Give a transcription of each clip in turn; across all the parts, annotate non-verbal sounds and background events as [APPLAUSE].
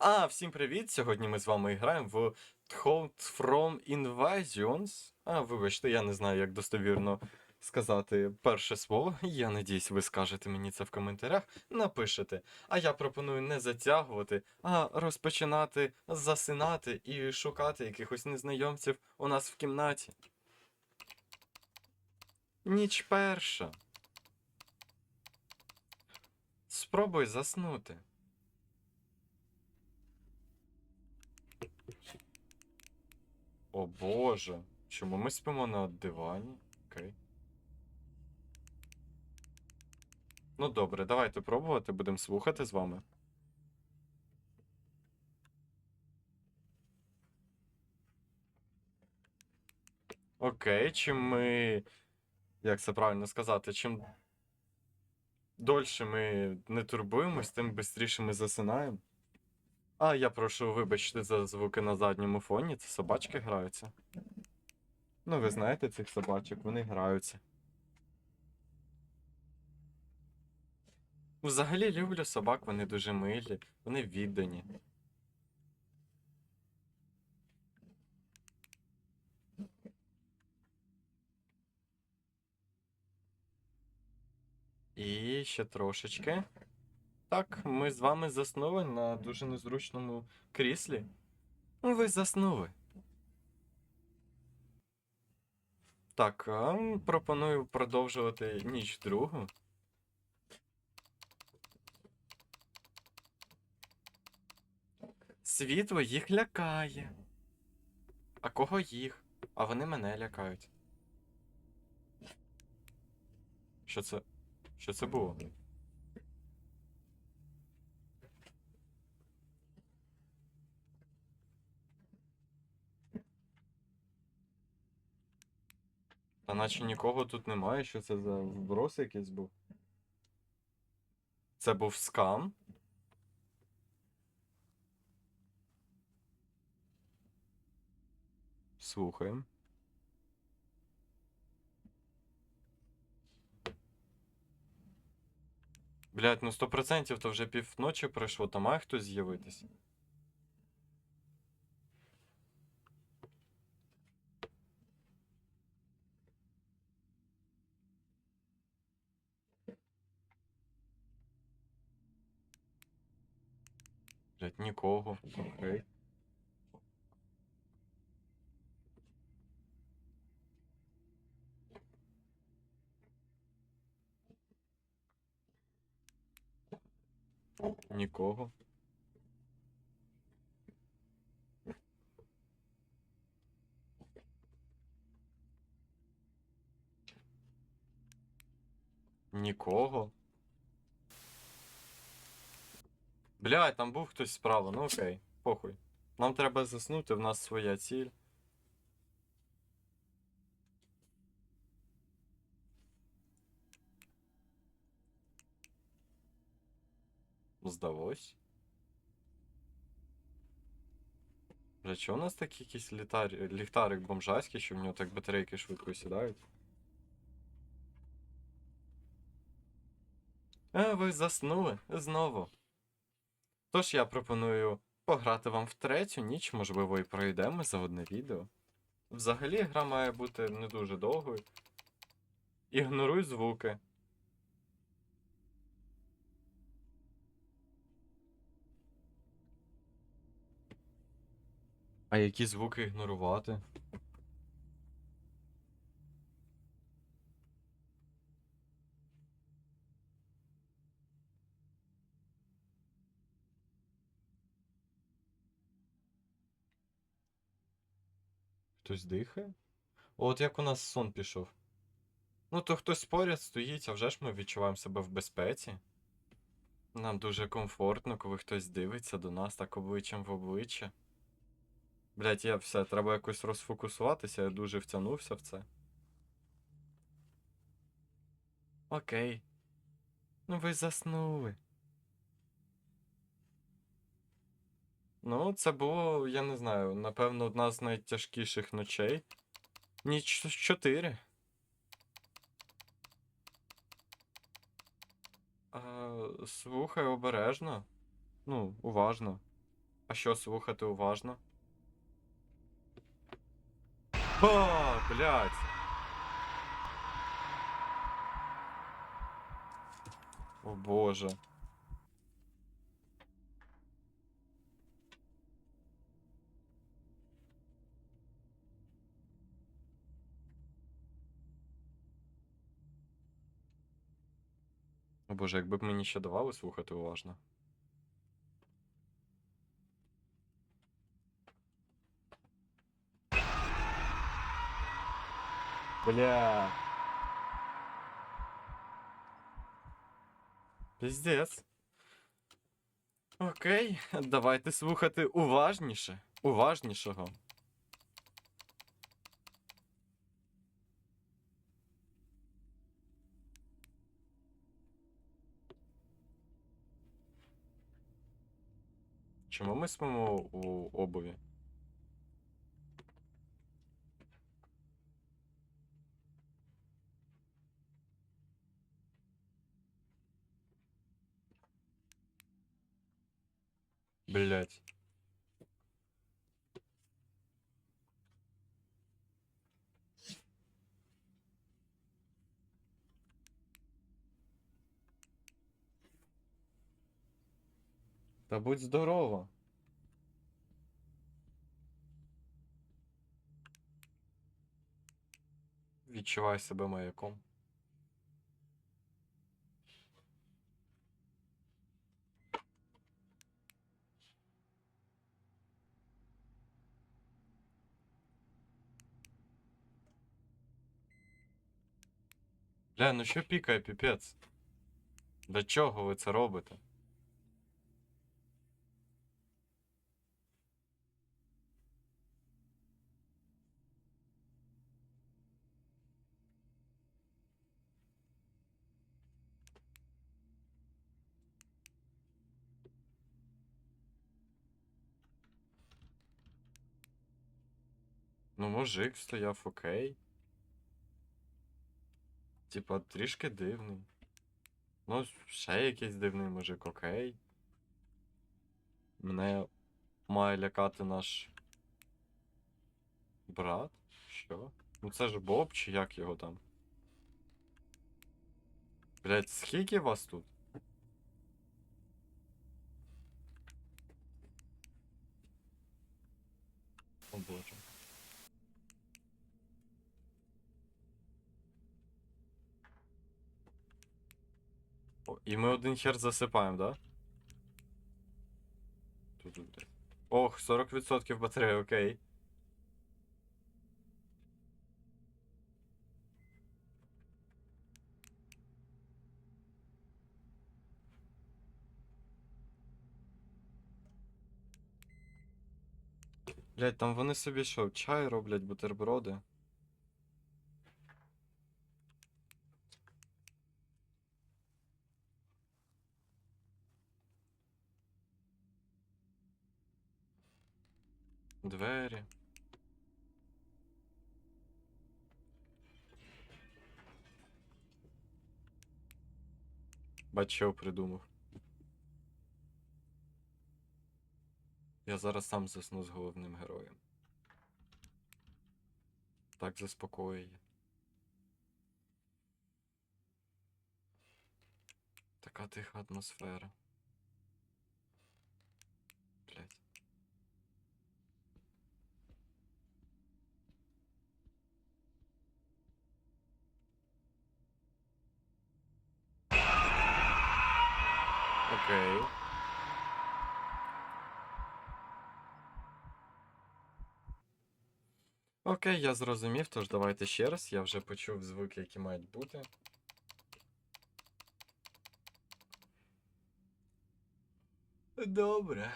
А, всім привіт! Сьогодні ми з вами граємо в Thought from Invasions. А, вибачте, я не знаю, як достовірно сказати перше слово. [LAUGHS] Я надіюсь, ви скажете мені це в коментарях, напишете. А я пропоную не затягувати, а розпочинати засинати і шукати якихось незнайомців у нас в кімнаті. Ніч перша. Спробуй заснути. О боже. Чому ми спимо на дивані? Окей. Ну добре, давайте пробувати, будемо слухати з вами. Окей, чим ми. Як це правильно сказати? Чим дольше ми не турбуємось, тим швидше ми засинаємо. А, я прошу вибачте за звуки на задньому фоні, це собачки граються. Ну, ви знаєте цих собачок, вони граються. Взагалі люблю собак, вони дуже милі, вони віддані. І ще трошечки. Так, ми з вами заснули на дуже незручному кріслі. Ну, Ви заснули. Так, пропоную продовжувати ніч другу. Світло їх лякає. А кого їх? А вони мене лякають. Що це? Що це було? Та наче нікого тут немає, що це за вброс якийсь був. Це був скам. Слухаємо. Блять, ну 100% то вже півночі пройшло, там має хтось з'явитись. Блять, нікого. Окей. Нікого. Нікого. Блядь, там був хтось справа, ну окей, похуй. Нам треба заснути, в нас своя ціль. Здалось. Бля, чого у нас такий якийсь літар... ліхтарик бомжаський, що в нього так батарейки швидко сідають? А, ви заснули знову. Тож я пропоную пограти вам в третю ніч, можливо, і пройдемо за одне відео. Взагалі гра має бути не дуже довгою. Ігноруй звуки. А які звуки ігнорувати? Хтось дихає? От як у нас сон пішов. Ну, то хтось поряд стоїть, а вже ж ми відчуваємо себе в безпеці. Нам дуже комфортно, коли хтось дивиться до нас так обличчям в обличчя. Блять, я все, треба якось розфокусуватися, я дуже втягнувся в це. Окей. Ну ви заснули. Ну, це було, я не знаю, напевно, одна з найтяжкіших ночей. Ніч 4. А, слухай обережно. Ну, уважно. А що слухати уважно? О, блядь. О боже. О боже, якби б мені ще давали слухати уважно. Бля. Піздець. Окей, давайте слухати уважніше. Уважнішого. Чому ми спимо у обуві? Блять. Та будь здорова. Відчувай себе маяком. Бля, ну що пікає, піпець? Для чого ви це робите? Ну, мужик стояв окей. Типа, трішки дивний. Ну, ще якийсь дивний мужик, окей. Мене має лякати наш брат? Що? Ну це ж Боб, чи як його там? Блять, скільки вас тут? О боже. І ми один хер засипаємо, да? Ох, 40% батареї, окей. Блять, там вони собі що, чай роблять, бутерброди. Двері. Бач, що придумав. Я зараз сам засну з головним героєм. Так заспокоює. Така тиха атмосфера. Блять. Окей. Окей, я зрозумів, тож давайте ще раз. Я вже почув звуки, які мають бути. Добре.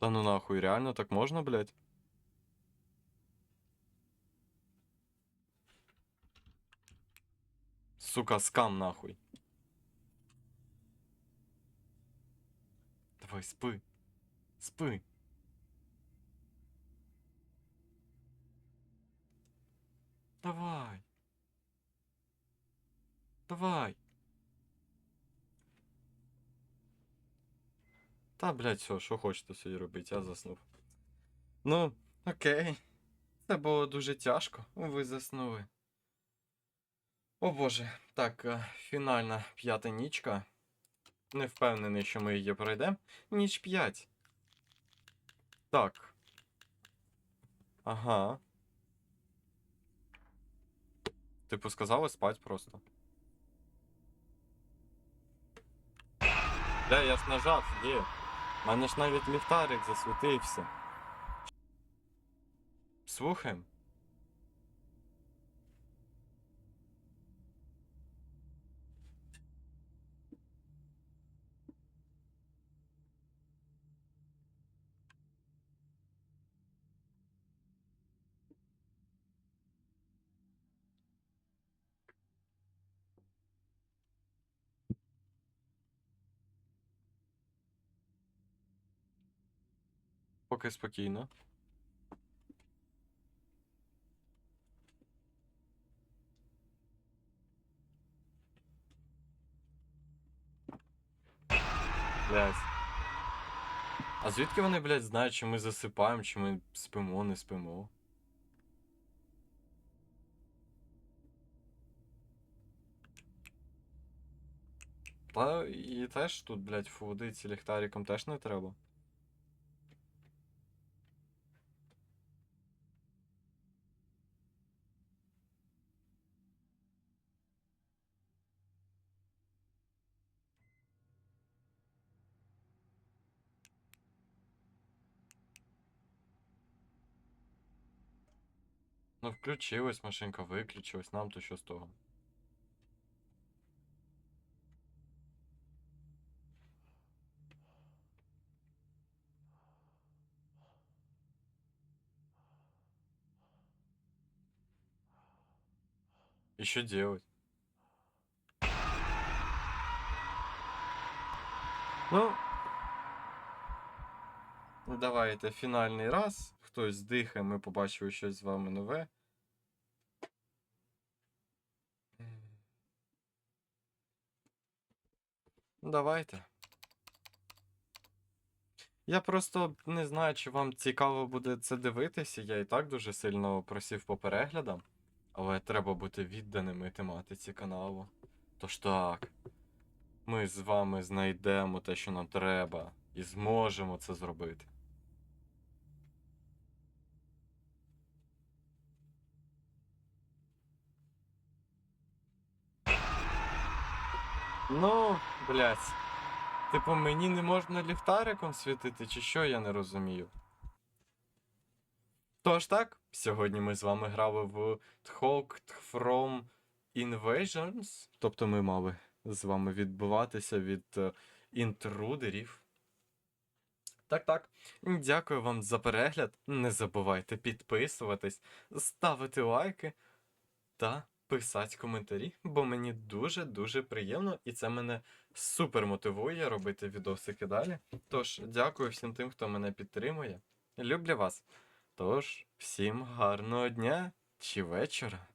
Та ну нахуй, реально так можна, блядь? Сука, скам нахуй. Давай, спи. Спи. Давай. Давай. Та, блядь, все, що хочете собі робити, я заснув. Ну, окей. Це було дуже тяжко. Ви заснули. О боже, так, е, фінальна п'ята нічка. Не впевнений, що ми її пройдемо. Ніч 5. Так. Ага. Типу сказали спать просто. Бля, я ж нажав, є. Мене ж навіть ліхтарик засвітився. Слухаємо. Поки спокійно. Блять. А звідки вони, блядь, знають, чи ми засипаємо, чи ми спимо, не спимо? Та і теж тут, блядь, водиці ліхтариком теж не треба. Ну, включилась машинка, виключилась, нам то що з что делать? Ну, давайте фінальний раз. Хтось здихає, ми побачили щось з вами нове. Ну, Давайте. Я просто не знаю, чи вам цікаво буде це дивитися. Я і так дуже сильно просив по переглядам, але треба бути відданими тематиці каналу. Тож так, ми з вами знайдемо те, що нам треба, і зможемо це зробити. Ну, блядь. Типу, мені не можна ліхтариком світити, чи що, я не розумію. Тож так, сьогодні ми з вами грали в Tchok From Invasions. Тобто ми мали з вами відбиватися від е, інтрудерів. Так, так. Дякую вам за перегляд. Не забувайте підписуватись, ставити лайки та писати коментарі, бо мені дуже-дуже приємно і це мене супер мотивує робити відосики далі. Тож, дякую всім тим, хто мене підтримує. Люблю вас. Тож, всім гарного дня чи вечора.